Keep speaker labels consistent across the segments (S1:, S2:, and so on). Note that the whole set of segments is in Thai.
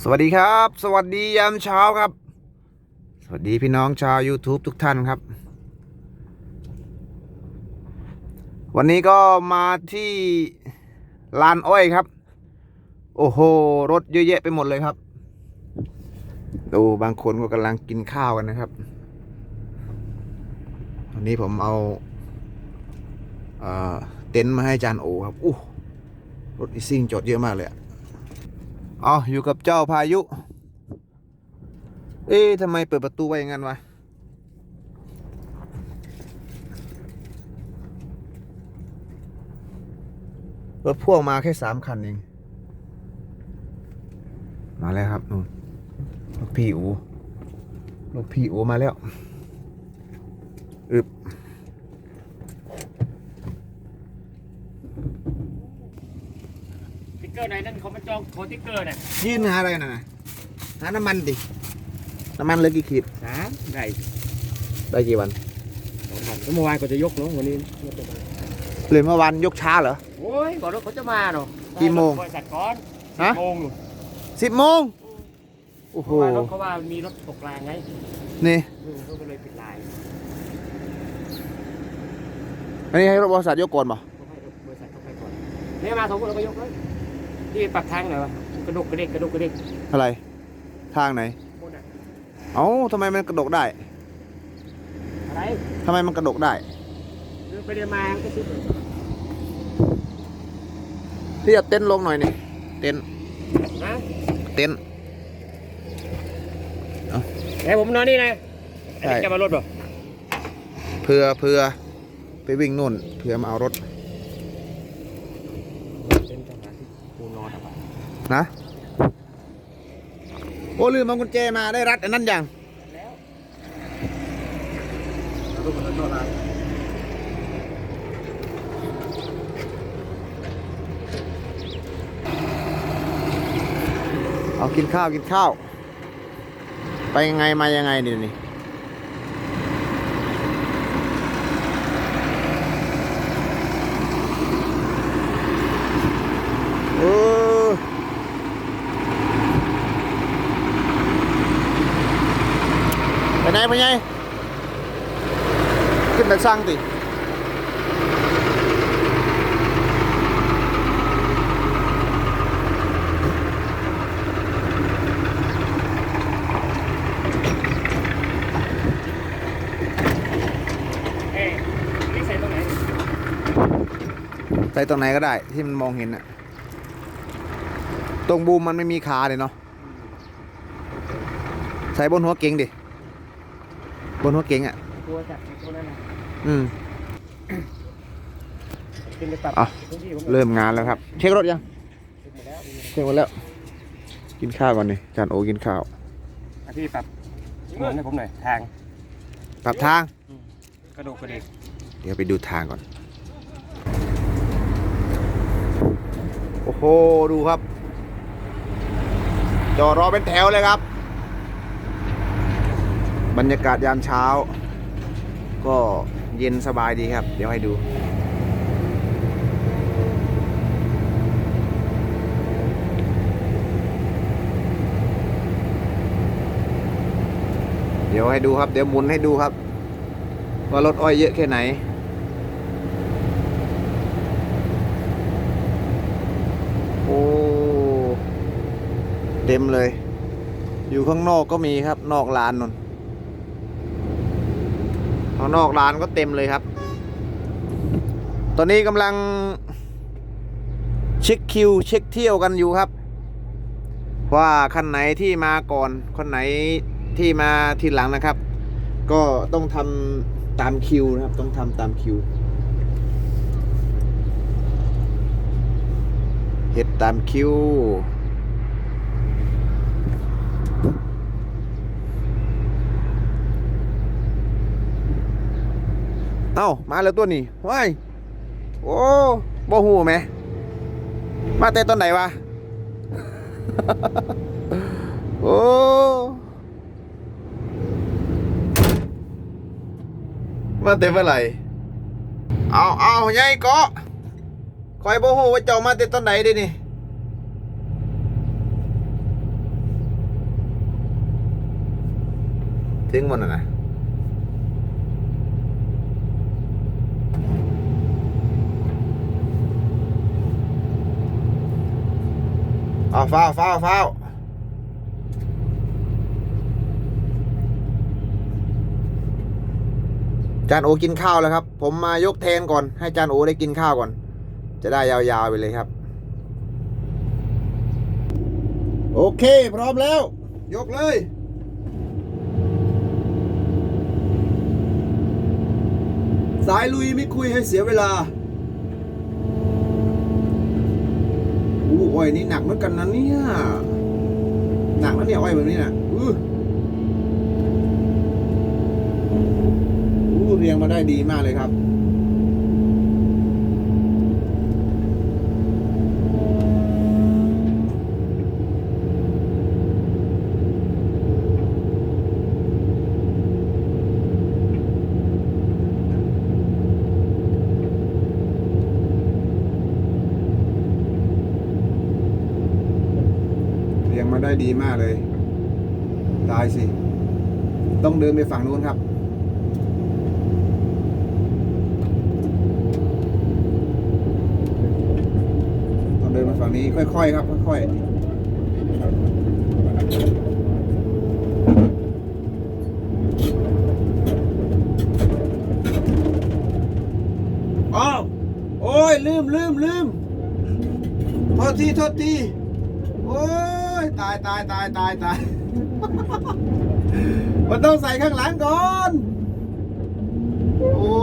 S1: สวัสดีครับ สวัสดียามเช้าครับ สวัสดีพี่น้องชาว YouTube ทุกท่านครับ วันนี้ก็มาที่ลานอ้อยครับ โอ้โห รถเยอะแยะไปหมดเลยครับดูบางคนก็กำลังกินข้าวกันนะครับ วันนี้ผมเอาเอเต็นท์มาให้จานโอครับอู้รถอีซิ่งจอดเยอะมากเลยอะ อ๋ออยู่กับเจ้าพายุ เอ๊ะทำไมเปิดประตูไว้อย่างนั้นวะ รถพ่วงมาแค่สามคันเอง มาแล้วครับนู่นรถพี่อูรถพี่อูมาแล้ว อึบ
S2: ติ๊กเกอร์ไหนนั่นเขามาจอง โคติ๊กเกอร์เนี่ย
S1: ยื่นหาอะไรน่ะนะหาน้ำมันดิน้ำมันเหลือกี่ขีด
S2: สามได้
S1: ได้กี่วัน
S2: สองพันแล้วเมื่อวานก็จะยกเนาะวันนี้ยกจะมา
S1: เลยเมื่อวานยกช้าเหรอ
S2: โอ้ยก่อนรถเขาจะมาเนาะ
S1: กี่โมง
S2: บริษัทก่อน
S1: ฮะ
S2: โมงอยู่
S1: สิบโมงโอ้โห
S2: เมื่อวานรถเขาว่ามีรถตกรางไง
S1: นี่
S2: อืมเขาก็เลยปิดลาย
S1: อันนี้ให้รถบริษัทยกก่อนป่ะ
S2: เขาให้บริษัทเขาไปก่อนเนี่ยมาสองคนเราก็ยกเลย ที่ปรับทางหน่อยวะกระดกกระเด็กกระดกกระเด็ก
S1: อะไร ทางไหน
S2: คนอะ
S1: เอ้าทำไมมันกระดกได้
S2: อะไร
S1: ทำไมมันกระดกได้
S2: เดินไปเดินมาก็ซื้อ
S1: พี่เอาเต็นท์ลงหน่อยนี่เต็นท์
S2: นะ
S1: เต็นท์
S2: ไอ้ผมนอนนี่นะ
S1: ใช่
S2: ไอ้จะมารถเหรอ
S1: เพื่อเพื่อไปวิ่งนู่นเพื่อมาเอารถ
S2: เป็นจังหวะที่กูนอนอะ
S1: นะโอ้ลืมเอากุญแจมาได้รัดอันนั้นยังเอากินข้าวกินข้าว ไปยังไงมายังไงนี่นี่ เออ ไปไหนไปไหนขึ้นไปสร้างติ
S2: เอ๊ะนี่ใส่ตรงไหน
S1: ใส่ตรงไหนก็ได้ที่มันมองเห็นอะตรงบูมมันไม่มีขาเลยเนาะใส่บนหัวเก๋งดิ บนหัวเก๋งอะ
S2: ตัวจับตัวนั้นนะ
S1: อืม
S2: ขึ้นไปปรับ
S1: อะ
S2: พื้นที่ผม
S1: เริ่มงานแล้วครับ เช็ครถยัง
S2: ขึ้นมาแล้ว
S1: เช็คหมดแล้ว กินข้าวก่อนดิจานโอกินข้าว
S2: อะพี่ปรับเหมือนให้ผมหน่อยทาง
S1: ปรับทาง
S2: กระโดดกระเด็ก
S1: เดี๋ยวไปดูทางก่อน โอ้โห ดูครับ จอดรอเป็นแถวเลยครับ บรรยากาศยามเช้า ก็เย็นสบายดีครับ เดี๋ยวให้ดูเดี๋ยวให้ดูครับ เดี๋ยวหมุนให้ดูครับ ว่ารถอ้อยเยอะแค่ไหน โอ้เต็มเลย อยู่ข้างนอกก็มีครับ นอกลานนน ข้างนอกลานก็เต็มเลยครับ ตอนนี้กำลังเช็คคิวเช็คเที่ยวกันอยู่ครับ ว่าคันไหนที่มาก่อนคนไหนที่มาทีหลังนะครับ ก็ต้องทำตามคิวนะครับ ต้องทำตามคิวเฮ็ดตามคิว เอ้ามาแล้วตัวนี้ว้ายโอ้บ่หูไหม มาเต่ตอนไหนวะ โอ้มาเต่เมื่อไหร่เอาเอาใหญ่ก็คอยบ่หูว่าเจ้ามาเต่ตอนไหนดินี่ถึงมันนะาฟ้าวฟ้าวฟ้าวจานโอกินข้าวแล้วครับ ผมมายกแทนก่อน ให้จานโอได้กินข้าวก่อน จะได้ยาวๆไปเลยครับ โอเค พร้อมแล้ว ยกเลยสายลุยไม่คุยให้เสียเวลา อ้อ้ยนี่หนักเหมือนกันนะเนี่ย หนักนะเนี่ยอ้อยแบบนี้นะอือู้เรียงมาได้ดีมากเลยครับ ได้ดีมากเลย ตายสิ ต้องเดินไปฝั่งนู้นครับ ต้องเดินมาฝั่งนี้ค่อยๆครับ ค่อยๆอ้าวโอ้ย ลืมลืมลืมโทษทีโทษที ตายตายตายตายตายมันต้องใส่ข้างหลังก่อน โอ้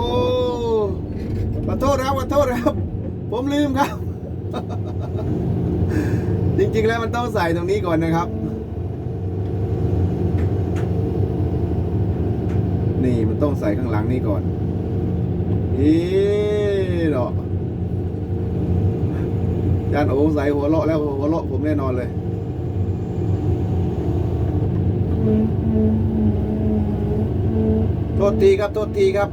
S1: ขอโทษครับขอโทษครับ ผมลืมครับ จริงๆแล้วมันต้องใส่ตรงนี้ก่อนนะครับ นี่มันต้องใส่ข้างหลังนี่ก่อนนี่เนาะจานโอ้ใส่หัวเราะแล้วหัวเราะผมแน่นอนเลย โทษทีครับ โทษทีครับ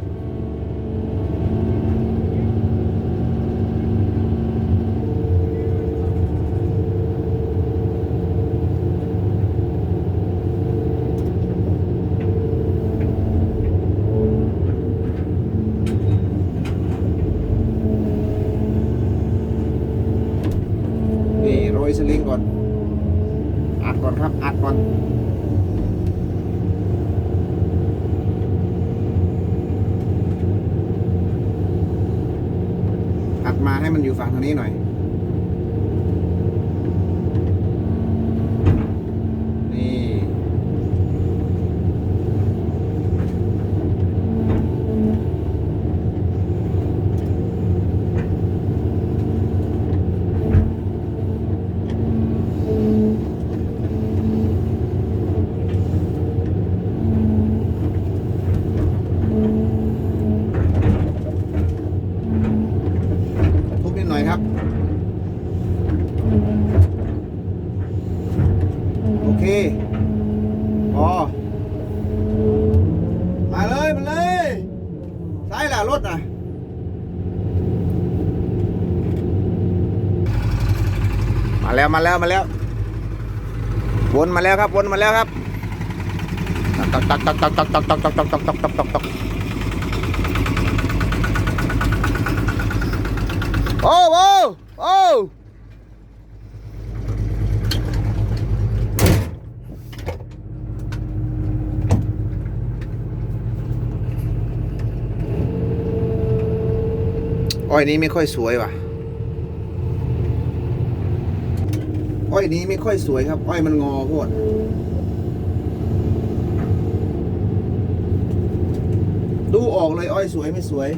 S1: นี่โรยสลิงก่อน อัดก่อนครับ อัดก่อน อัดมาให้มันอยู่ ฝั่งทางนี้หน่อย นี่ ทุบนิดหน่อยครับ โอเค พอ มาเลย มาเลย อะ รถน่ะมาแล้วมาแล้วมาแล้ว วนมาแล้วครับ วนมาแล้วครับตักตักตักตักตักตักตักตักตักตักตักตักตักตักโอ้โอ้โอ้ อ้อยนี้ไม่ค่อยสวยว่ะ อ้อยนี้ไม่ค่อยสวยครับ อ้อยมันงอโพดดูออกเลยอ้อยสวยไม่สวย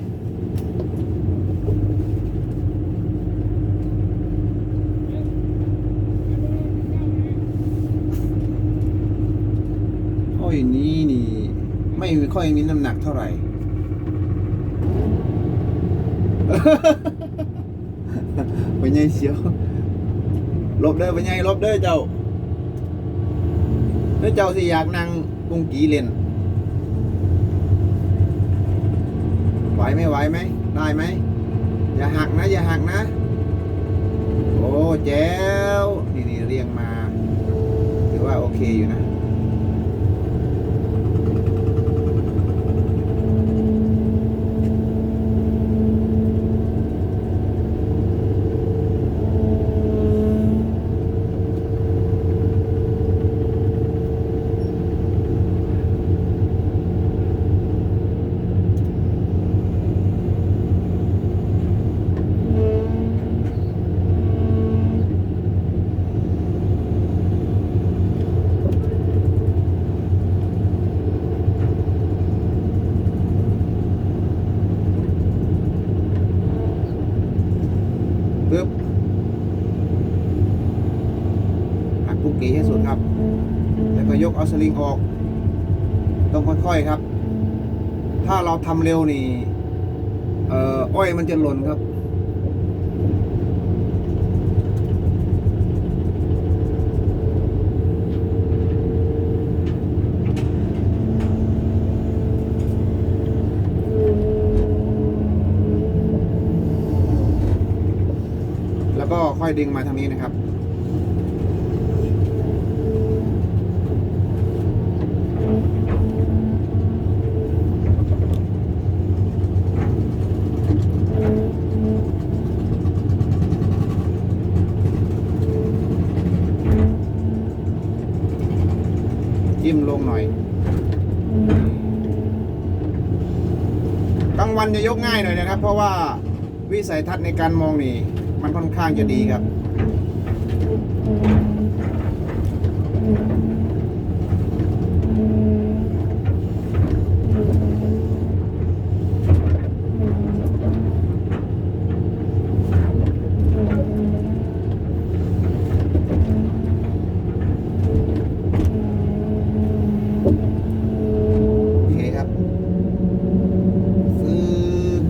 S1: อ้อยนี้นี่ ไม่ค่อยมีน้ำหนักเท่าไหร่ ไปไงเสียวลบเด้อไปไงลบเด้อเจ้าเด้อเจ้าสิอยากนั่งปุงกีเล่นไหวไหมไหวไหมได้ไหมอย่าหักนะ อย่าหักนะ โอ้แจ๋วนี่นี่เรียงมาถือว่าโอเคอยู่นะ กี่ให้สุดครับ แล้วก็ยกเอาสลิงออก ต้ อยครับ ถ้าเราทำเร็วนี่เอ่ออ้อยมันจะหล่นครับแล้วก็ค่อยดึงมาทางนี้นะครับ จิ้มลงหน่อยกลางวันจะยกง่ายหน่อยนะครับ เพราะว่าวิสัยทัศน์ในการมองนี่ มันค่อนข้างจะดีครับ โอเคครับฟืบ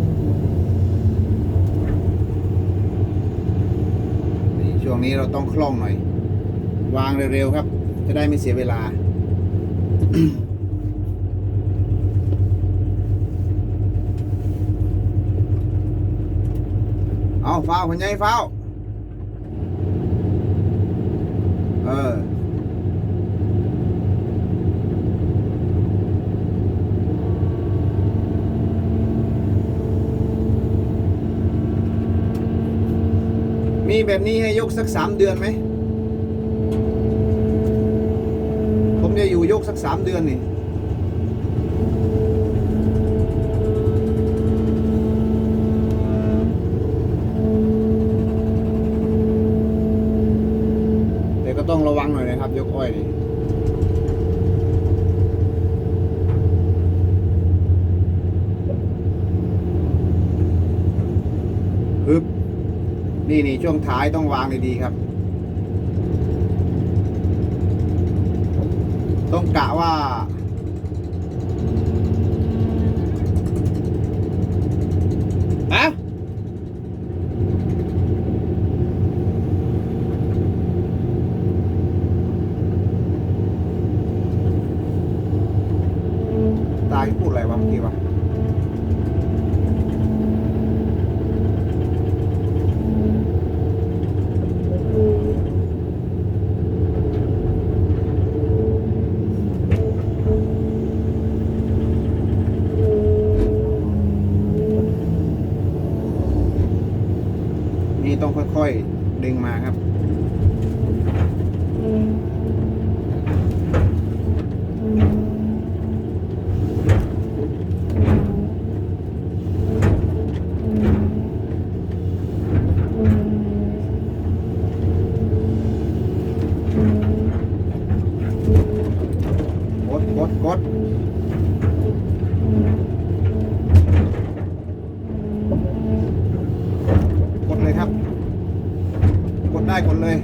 S1: นี่ช่วงนี้เรา ต้องคล่องหน่อย วางเร็วๆครับ จะได้ไม่เสียเวลา เอาฟ้าวพันใหญ่ฟ้าวเออ มีแบบนี้ให้ยกสักสามเดือนไหม ผมจะอยู่ยกสักสามเดือนนี่ แต่ก็ต้องระวังหน่อยนะครับ ยกอ้อยนี่ ฮึบ นี่นี่ช่วงท้ายต้องวางดีๆครับ ต้องกะว่า อะตายพูดอะไรวะเมื่อกี้วะ นี่ต้อง ค่อยดึงมาครับ กดกดกดกดเลยครับ กดได้กดเลย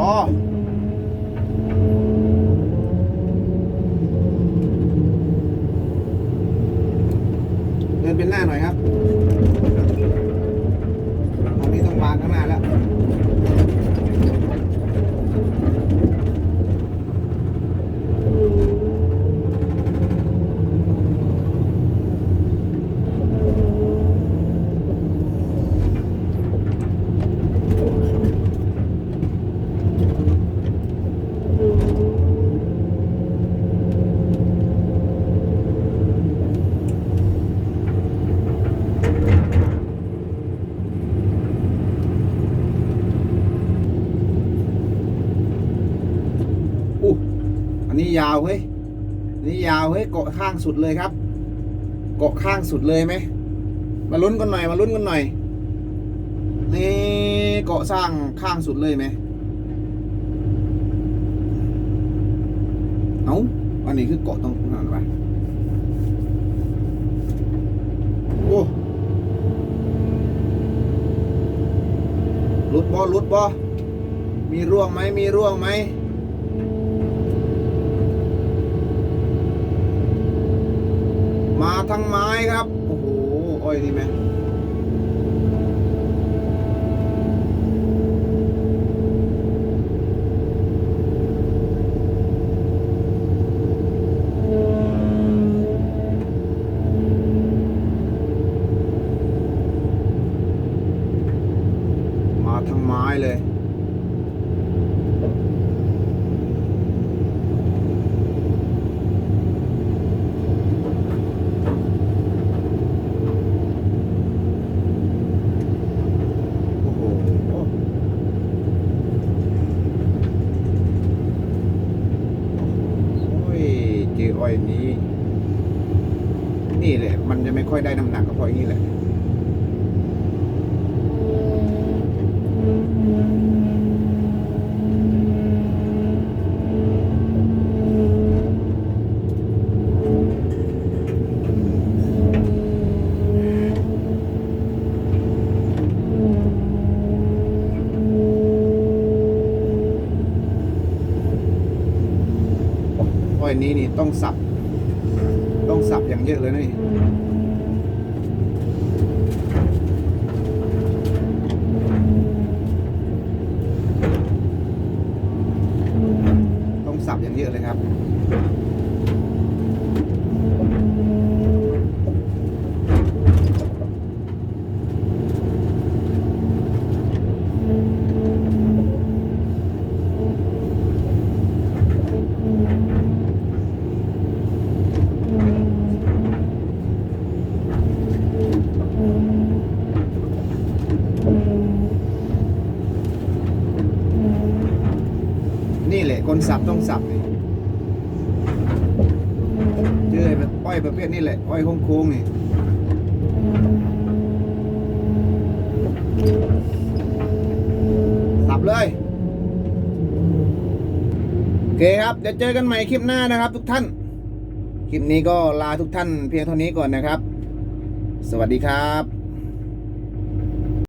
S1: อ๋อ เดินเป็นหน้าหน่อยครับตอนนี้ต้องวางข้างหน้าแล้ว อู้อันนี้ยาวเว้ยนนี้ยาวเว้ยเกาะข้างสุดเลยครับ เกาะข้างสุดเลยไหมมาลุ้นกันหน่อยมาลุ้นกันหน่อยนี่เกาะสร้างข้างสุดเลยไหมเอาอันนี้คือเกาะตรงนั้นปะโอ้ลุดบ่หลุดบ่มีร่วงไหมมีร่วงไหม มา ทั้งไม้ครับ โอ้โหอ้อยนี่ไหมมาทั้งไม้เลย โอ้โห โอ้ย ยนี้ นี่แหละ มันจะไม่ค่อยได้น้ำหนักก็เพราะอย่างนี้แหละ้อยนี้นี่ต้องสับ ต้องสับอย่างเยอะเลยนี่ะนี่ ต้องสับอย่างเยอะเลยครับ นสับต้องสับนี่เจอแบบอ้อยประเภทนี้แหละอ้อยโค้งๆนี่สับเลยโอเคครับเดี๋ยวเจอกันใหม่คลิปหน้านะครับ ทุกท่าน คลิปนี้ก็ลาทุกท่านเพียงเท่านี้ก่อนนะครับ สวัสดีครับ